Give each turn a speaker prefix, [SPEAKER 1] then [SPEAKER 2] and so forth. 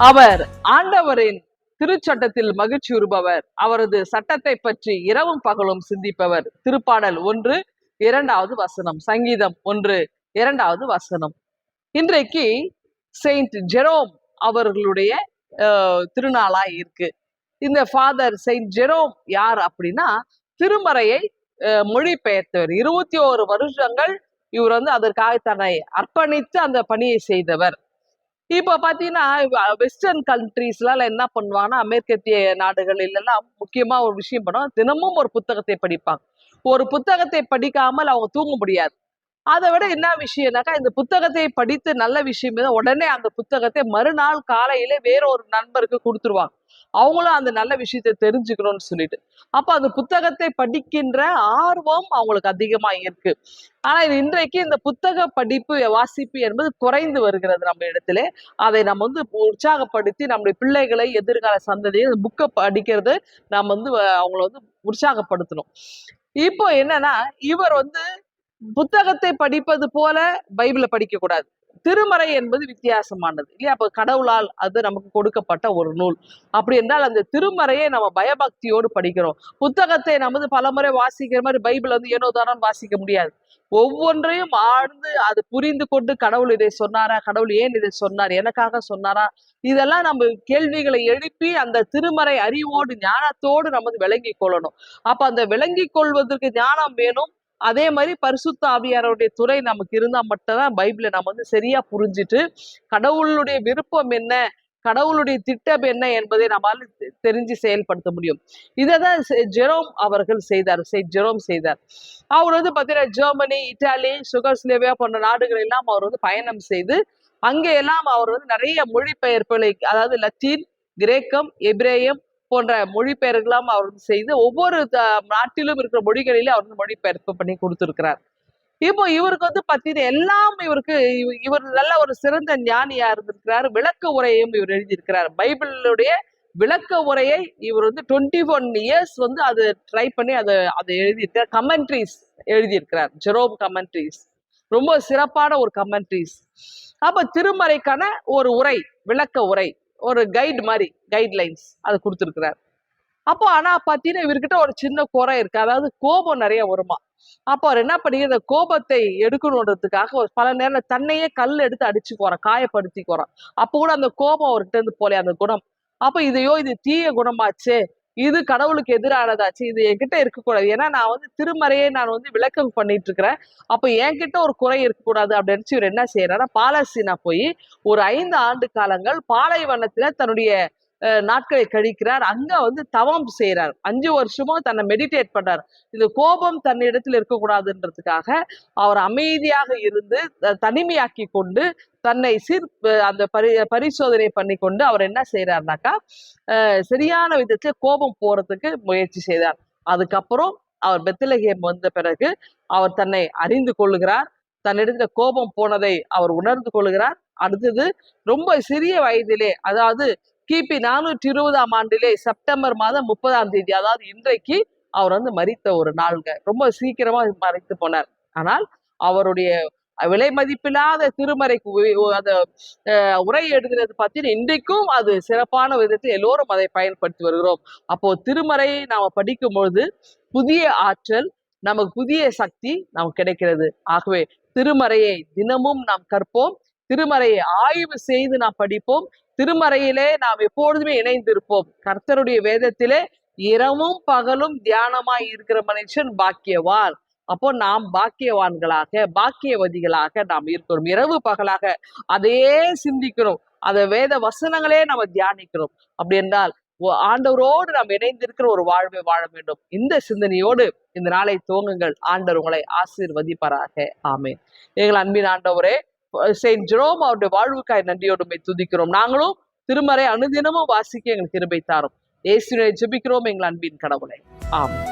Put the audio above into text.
[SPEAKER 1] அவர் ஆண்டவரின் திருச்சட்டத்தில் மகிழ்ச்சி உறுபவர். அவரது சட்டத்தை பற்றி இரவும் பகலும் சிந்திப்பவர். திருப்பாடல் ஒன்று இரண்டாவது வசனம். சங்கீதம் ஒன்று இரண்டாவது வசனம். இன்றைக்கு செயின்ட் ஜெரோம் அவர்களுடைய அஹ், திருநாளா இருக்கு. இந்த ஃபாதர் செயின்ட் ஜெரோம் யார் அப்படின்னா திருமறையை மொழிபெயர்த்தவர். இருபத்தி ஓரு வருஷங்கள் இவர் வந்து அதற்காக தன்னை அர்ப்பணித்து அந்த பணியை செய்தவர். இப்போ பார்த்தீங்கன்னா வெஸ்டர்ன் கண்ட்ரீஸ்லாம் என்ன பண்ணுவாங்கன்னா அமெரிக்கத்திய நாடுகளிலெல்லாம் எல்லாம் முக்கியமா ஒரு விஷயம் பண்ணுவாங்க. தினமும் ஒரு புத்தகத்தை படிப்பாங்க. ஒரு புத்தகத்தை படிக்காமல் அவங்க தூங்க முடியாது. அதை விட என்ன விஷயம்னாக்கா இந்த புத்தகத்தை படித்து நல்ல விஷயம் உடனே அந்த புத்தகத்தை மறுநாள் காலையில வேற ஒரு நண்பருக்கு கொடுத்துருவாங்க. அவங்களும் அந்த நல்ல விஷயத்தை தெரிஞ்சுக்கணும்னு சொல்லிட்டு. அப்ப அந்த புத்தகத்தை படிக்கின்ற ஆர்வம் அவங்களுக்கு அதிகமா இருக்கு. ஆனா இது இன்றைக்கு இந்த புத்தக படிப்பு வாசிப்பு என்பது குறைந்து வருகிறது நம்ம இடத்துல. அதை நம்ம வந்து உற்சாகப்படுத்தி நம்முடைய பிள்ளைகளை எதிர்கால சந்ததியை புக்கை படிக்கிறது நம்ம வந்து அவங்கள வந்து உற்சாகப்படுத்தணும். இப்போ என்னன்னா இவர் வந்து புத்தகத்தை படிப்பது போல பைபிளை படிக்க கூடாது. திருமறை என்பது வித்தியாசமானது இல்லையா? அப்ப கடவுளால் அது நமக்கு கொடுக்கப்பட்ட ஒரு நூல். அப்படி என்றால் அந்த திருமறையை நம்ம பயபக்தியோடு படிக்கிறோம். புத்தகத்தை நமது பலமுறை வாசிக்கிற மாதிரி பைபிள் வந்து ஏனோ தானம் வாசிக்க முடியாது. ஒவ்வொன்றையும் ஆழ்ந்து அது புரிந்து கொண்டு கடவுள் இதை சொன்னாரா? கடவுள் ஏன் இதை சொன்னார்? எனக்காக சொன்னாரா? இதெல்லாம் நம்ம கேள்விகளை எழுப்பி அந்த திருமறை அறிவோடு ஞானத்தோடு நமது விளங்கி கொள்ளணும். அப்ப அந்த விளங்கி கொள்வதற்கு ஞானம் வேணும். அதே மாதிரி பரிசுத்த ஆவியாரோடைய துறை நமக்கு இருந்தா மட்டும்தான் பைபிளை நம்ம வந்து சரியா புரிஞ்சுட்டு கடவுளுடைய விருப்பம் என்ன கடவுளுடைய திட்டம் என்ன என்பதை நம்மால் தெரிஞ்சு செயல்படுத்த முடியும். இதை தான் ஜெரோம் அவர்கள் செய்தார் ஜெரோம் செய்தார். அவர் வந்து பார்த்தீங்கன்னா ஜெர்மனி இட்டாலி சுகர்ஸ்லேவியா போன்ற நாடுகள் எல்லாம் அவர் வந்து பயணம் செய்து அங்கே எல்லாம் அவர் வந்து நிறைய மொழிபெயர்ப்புகளை அதாவது லத்தீன் கிரேக்கம் எபிரேயம் போன்ற மொழிபெயர்களெல்லாம் அவர் வந்து செய்து ஒவ்வொரு த- நாட்டிலும் இருக்கிற மொழிகளிலே அவர் வந்து மொழிபெயர்ப்பு பண்ணி கொடுத்துருக்கிறார். இப்போ இவருக்கு வந்து பார்த்தீங்கன்னா எல்லாம் இவருக்கு இவர் நல்ல ஒரு சிறந்த ஞானியா இருந்திருக்கிறார். விளக்க உரையும் இவர் எழுதியிருக்கிறார். பைபிளுடைய விளக்க உரையை இவர் வந்து டுவெண்ட்டி ஒன் இயர்ஸ் வந்து அது ட்ரை பண்ணி அதை அதை எழுதியிருக்கிறார் கமெண்ட்ரிஸ் எழுதியிருக்கிறார். Jerome commentaries. ரொம்ப சிறப்பான ஒரு கமெண்ட்ரிஸ். அப்ப திருமறைக்கான ஒரு உரை விளக்க உரை. ஒரு கைடு மாதிரி கைட்லைன்ஸ் அதை கொடுத்துருக்கிறார். அப்போ ஆனா பாத்தீங்கன்னா இவர்கிட்ட ஒரு சின்ன குறை இருக்கு. அதாவது கோபம் நிறைய வருமா? அப்போ அவர் என்ன பண்ணி இந்த கோபத்தை எடுக்கணுன்றதுக்காக பல நேரம் தன்னையே கல் எடுத்து அடிச்சு கோரான் காயப்படுத்தி காயப்படுத்திக்குவாராம் அப்போ கூட அந்த கோபம் அவர்கிட்ட இருந்து போலே அந்த குணம். அப்போ இதையோ இது தீய குணமாச்சே இது கடவுளுக்கு எதிரானதாச்சு இது என்கிட்ட இருக்கக்கூடாது. ஏன்னா நான் வந்து திருமறையை நான் வந்து விளக்கம் பண்ணிட்டு இருக்கிறேன் அப்போ என்கிட்ட ஒரு குறை இருக்கக்கூடாது அப்படின்னு இவர் என்ன செய்யறாருன்னா பாலஸ்தீனா போய் ஒரு ஐந்து ஆண்டு காலங்கள் பாலைவனத்துல தன்னுடைய நாட்களை கழிக்கிறார். அங்க வந்து தவம் செய்யறார் அஞ்சு வருஷமும் தன்னை மெடிடேட் பண்றார். இந்த கோபம் தன்னிடத்தில் இருக்கக்கூடாதுன்றதுக்காக அவர் அமைதியாக இருந்து த- தனிமையாக்கி கொண்டு தன்னை சீர் அந்த பரி பரிசோதனை பண்ணி கொண்டு அவர் என்ன செய்யறாருனாக்கா சரியான விதத்துல கோபம் போறதுக்கு முயற்சி செய்தார். அதுக்கப்புறம் அவர் பெத்திலகேம் வந்த பிறகு அவர் தன்னை அறிந்து கொள்ளுகிறார். தன்னிடத்துல கோபம் போனதை அவர் உணர்ந்து கொள்கிறார் அடுத்தது ரொம்ப சிறிய வயதிலே அதாவது கிபி நானூற்றி இருபதாம் ஆண்டிலே செப்டம்பர் மாதம் முப்பதாம் தேதி அதாவது இன்றைக்கு அவர் வந்து மறித்த ஒரு நாள்ங்க. ரொம்ப சீக்கிரமா மறைத்து போனார். ஆனால் அவருடைய விலை மதிப்பில்லாத திருமறைக்கு அந்த உரை எழுதுறது பார்த்தீங்கன்னா இன்றைக்கும் அது சிறப்பான விதத்தில் எல்லோரும் அதை பயன்படுத்தி வருகிறோம். அப்போ திருமறையை நாம் படிக்கும் பொழுது புதிய ஆற்றல் நமக்கு புதிய சக்தி நமக்கு கிடைக்கிறது. ஆகவே திருமறையை தினமும் நாம் கற்போம். திருமறையை ஆய்வு செய்து நாம் படிப்போம். திருமறையிலே நாம் எப்பொழுதுமே இணைந்திருப்போம். கர்த்தருடைய வேதத்திலே இரவும் பகலும் தியானமாய் இருக்கிற மனுஷன் பாக்கியவான். அப்போ நாம் பாக்கியவான்களாக பாக்கியவதிகளாக நாம் இருக்கிறோம். இரவு பகலாக அதையே சிந்திக்கிறோம். அந்த வேத வசனங்களே நம்ம தியானிக்கிறோம். அப்படி என்றால் ஆண்டவரோடு நாம் இணைந்திருக்கிற ஒரு வாழ்வை வாழ வேண்டும். இந்த சிந்தனையோடு இந்த நாளை துவங்குங்கள். ஆண்டவர் உங்களை ஆசீர்வதிப்பாராக. ஆமே எங்கள் அன்பின் ஆண்டவரே செயின்ட் ஜெரோம் அவருடைய வாழ்வுக்காய் நன்றியோடுமை துதிக்கிறோம். நாங்களும் திருமறை அனுதினமும் வாசிக்க எங்களுக்கு கிருபை தாரும். இயேசுவை ஜெபிக்கிறோம் எங்கள் அன்பின் கடவுளை. ஆமென்.